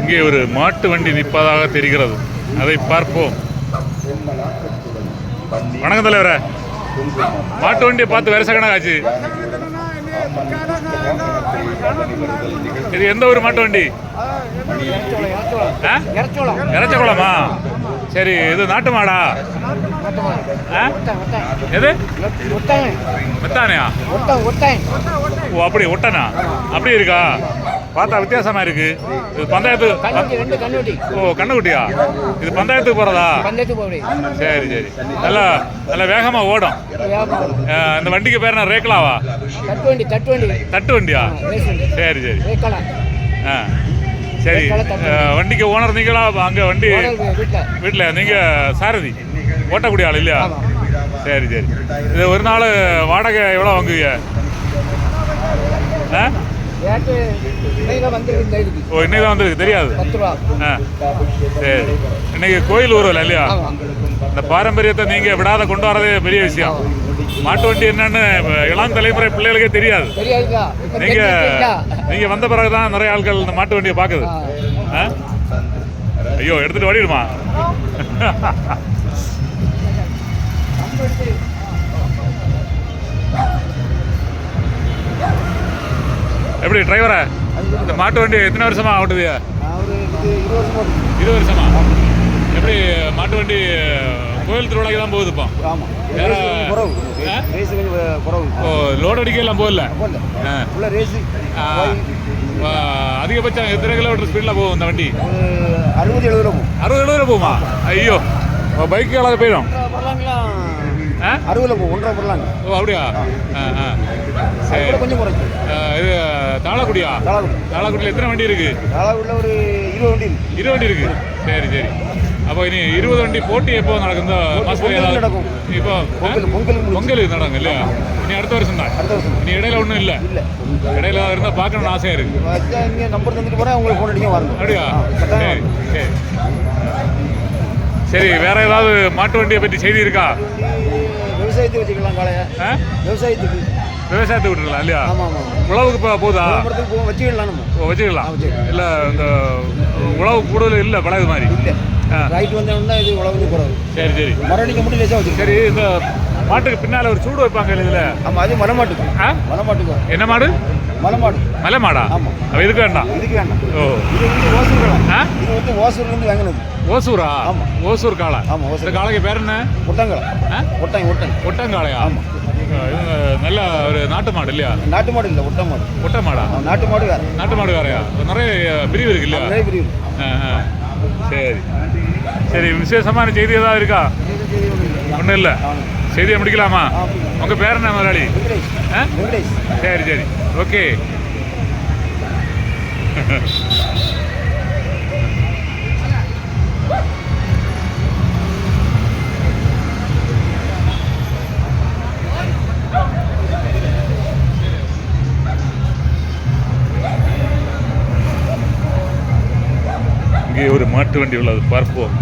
இங்கே ஒரு மாட்டு வண்டி நிற்பதாக தெரிகிறது. அதை பார்ப்போம். வணக்கம் தலைவரே. மாட்டு வண்டியை பார்த்து வருஷ கணக்காச்சு இது எந்த ஒரு மாட்டு வண்டி? இறச்சகுளமா? சரி இது நாட்டு மாடா? எது? மெத்தானையா ஓ அப்படி ஒட்டனா? அப்படி இருக்கா? பார்த்தா வித்தியாசமா இருக்கு. இது பந்தாயத்து ஓ கண்ணுக்குட்டியா? இது பந்தாயத்துக்கு போறதா? சரி சரி. நல்லா நல்லா வேகமா ஓடும். இந்த வண்டிக்கு பேர் என்ன? ரேக்லாவா? தட்டு வண்டியா? சரி சரி. ஆ சரி. வண்டிக்கு ஓனர் நீங்களா? அங்க வண்டி வீட்டில் வீட்டில் நீங்க சாரதி. ஓட்டக்கூடிய ஆள் இல்லையா. சரி சரி. இது ஒரு நாள் வாடகை எவ்வளோ வாங்குவீங்க? ஆ? தான் ஓ இன்னைக்கு தான் வந்திருக்கு தெரியாது. சரி. இன்னைக்கு கோயில் ஊரில் இல்லையா? இந்த பாரம்பரியத்தை நீங்க விடாத கொண்டு வரதே பெரிய விஷயம். மாட்டு வண்டி என்னன்னு இளம் தலைமுறை பிள்ளைகளுக்கே தெரியாது. நீங்க? நீங்க வந்த பிறகுதான் நிறைய ஆட்கள் இந்த மாட்டு வண்டியை. ஆ? ஐயோ எடுத்துட்டு ஓடிடுமா? எப்படி டிரைவரா இந்த மாட்டு வண்டி எத்தனை வருஷமா ஓட்டுது? இருபது வருஷம்? எப்படி மாட்டு வண்டி கோயில் திருவிழாக்கு தான் போகுது இப்போ? வேற ஓ லோடு அடிக்கலாம் போகல? அதிகபட்சம் எத்தனை கிலோமீட்டர் ஸ்பீடில் போகும் இந்த வண்டி? அறுபது எழுபது ரூபா போகும். அறுபது எழுபது போகுமா? ஐயோ பைக்கு எவ்வளோ போயிடும். அறுபதுல ஒன்றரை பொருளாங்க. ஓ அப்படியா? சரி. கொஞ்சம் குறைச்சு இது தாளக்குடியா? தாளாக்குடி. தாளக்குடியில் எத்தனை வண்டி இருக்கு? தாளாக்குடியில் ஒரு இருபது வண்டி இருக்கு. இருபது வண்டி இருக்கு. சரி சரி. அப்போ இனி இருபது வண்டி போட்டி எப்போ நடக்கும் இந்த மாசத்துல நடக்கும். இப்போ பொங்கல். பொங்கல் நடக்கும் இல்லையா? இனி அடுத்த வருஷம் தான். அடுத்த வருஷம். இனி இடையில ஒன்றும் இல்லை. இல்லை. இடையில இருந்தால் பார்க்கணும்னு ஆசையாக இருக்கு. நம்பர் தந்துட்டு போகிறேன் உங்களுக்கு ஃபோன் அடிக்க வரணும் அப்படியா? சரி. சரி. சரி வேற ஏதாவது மாட்டு வண்டியை பற்றி செய்தி இருக்கா? விவசாயத்துக்கு வச்சுக்கலாம் காளைய. ஆ? விவசாயத்துக்கு. விவசாயத்துக்கு விட்டுருக்கலாம் இல்லையா? உழவுக்கு இப்போ போக வச்சுக்கலாம் நம்ம. வச்சுக்கலாம். இல்லை இந்த உழவு கூடுதல் இல்லை பழகு மாதிரி. ரைட் வந்தோம்னா இது உழவு குறவு சரி சரி. மரணிக்க மட்டும் லேசாக சரி இந்த மாட்டுக்கு பின்னால் ஒரு சூடு வைப்பாங்க இதில் ஆமாம் அது மலைமாட்டுக்கு வரும். என்ன மாடு? மலைமாடு. மலை மாடா ஆமா. அப்ப இதுக்கு வேண்டாம். இதுக்கு வேண்டாம். ஓ. இது வந்து ஓசூர் ஆ? இது வந்து ஓசூர்லேருந்து வாங்கினது. ஓசூரா? ஆமா. ஓசூர் காளை. ஆமா, ஓசூர். காளைக்கு பேர் என்ன? ஒட்டங்களை? ஒட்டாங்க ஒட்டாங்க ஒட்டங்காளையா? ஆமா. இவங்க நல்ல ஒரு நாட்டு மாடு இல்லையா? நாட்டு மாடு இல்லை ஒட்ட மாடு. ஒட்ட மாடா நாட்டு மாடு வேறு. நாட்டு மாடு வேறையா? நிறைய பிரிவு இருக்கு இல்லையா? நிறைய பிரிவு. சரி. சரி விசேஷமான செய்தி ஏதாவது இருக்கா? ஒன்றும் இல்லை. செய்தியை முடிக்கலாமா. உங்க பேர் என்ன முதலாளி? சரி சரி. ஓகே. இங்கே ஒரு மாட்டு வண்டி உள்ளது. பார்ப்போம்.